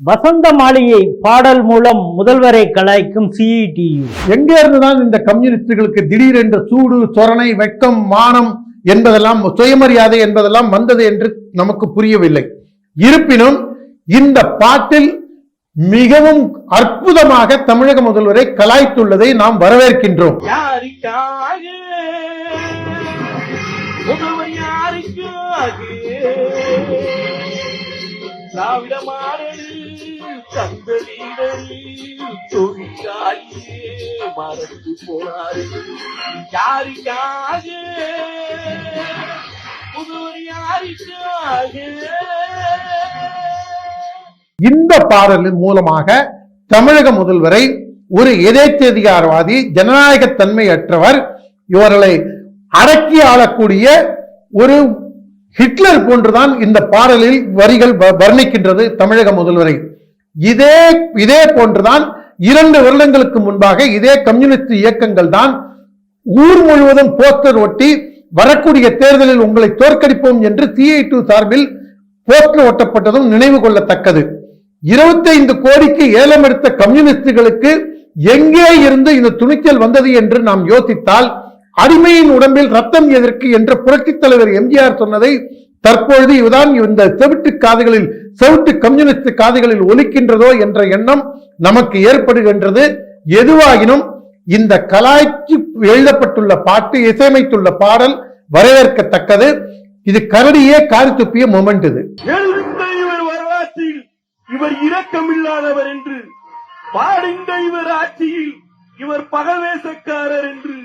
வசந்த மாளிகை பாடல் மூலம் முதல்வரை கலாய்க்கும் சிஐடியு எங்கே இருந்துதான் இந்த கம்யூனிஸ்டுகளுக்கு திடீரென்ற சூடு சொரணை வெட்கம் மானம் என்பதெல்லாம் சுயமரியாதை என்பதெல்லாம் வந்தது என்று நமக்கு புரியவில்லை. இருப்பினும் இந்த பாட்டில் மிகவும் அற்புதமாக தமிழக முதல்வரை கலாய்த்துள்ளதை நாம் வரவேற்கின்றோம். யாருக்காக? தொழிலாளியே மறந்து போனாரு. யாருக்காக? யாருக்காக? இந்த பாடலின் மூலமாக தமிழக முதல்வரை ஒரு எதேச்சதிகாரவாதி ஜனநாயகத்தன்மை அற்றவர் இவர்களை அடக்கி ஆளக்கூடிய ஒரு ஹிட்லர் போன்றுதான் இந்த பாடலில் வரிகள் வர்ணிக்கின்றது தமிழக முதல்வரை. இதே இதே போன்றுதான் இரண்டு வருடங்களுக்கு முன்பாக இதே கம்யூனிஸ்ட் இயக்கங்கள் தான் ஊர் முழுவதும் போஸ்டர் ஒட்டி வரக்கூடிய தேர்தலில் உங்களை தோற்கடிப்போம் என்று சிஐ டூ சார்பில் போஸ்டர் ஒட்டப்பட்டதும் நினைவு கொள்ளத்தக்கது. 25 கோடிக்கு ஏலம் எடுத்த கம்யூனிஸ்டுகளுக்கு எங்கே இருந்து இந்த துணிச்சல் வந்தது என்று நாம் யோசித்தால் அடிமையின் உடம்பில் ரத்தம் எதற்கு என்ற புரட்சித் தலைவர் எம்ஜிஆர் சொன்னதை தற்பொழுது இதுதான் இந்த செவிட்டு காதுகளில் செவிட்டு கம்யூனிஸ்ட் காதுகளில் ஒலிக்கின்றதோ என்ற எண்ணம் நமக்கு ஏற்படுகின்றது. எதுவாகினும் இந்த கலாய்க்கு எழுதப்பட்டுள்ள பாட்டு இசையமைத்துள்ள பாடல் வரவேற்கத்தக்கது. இது கரடியே காரி துப்பிய மொமெண்ட் இது. இவர் வரலாற்றில் இவர் இரக்கமில்லாதவர் என்று. பாடுங்க இவர் ஆட்சியில் இவர் பகவேசக்காரர் என்று.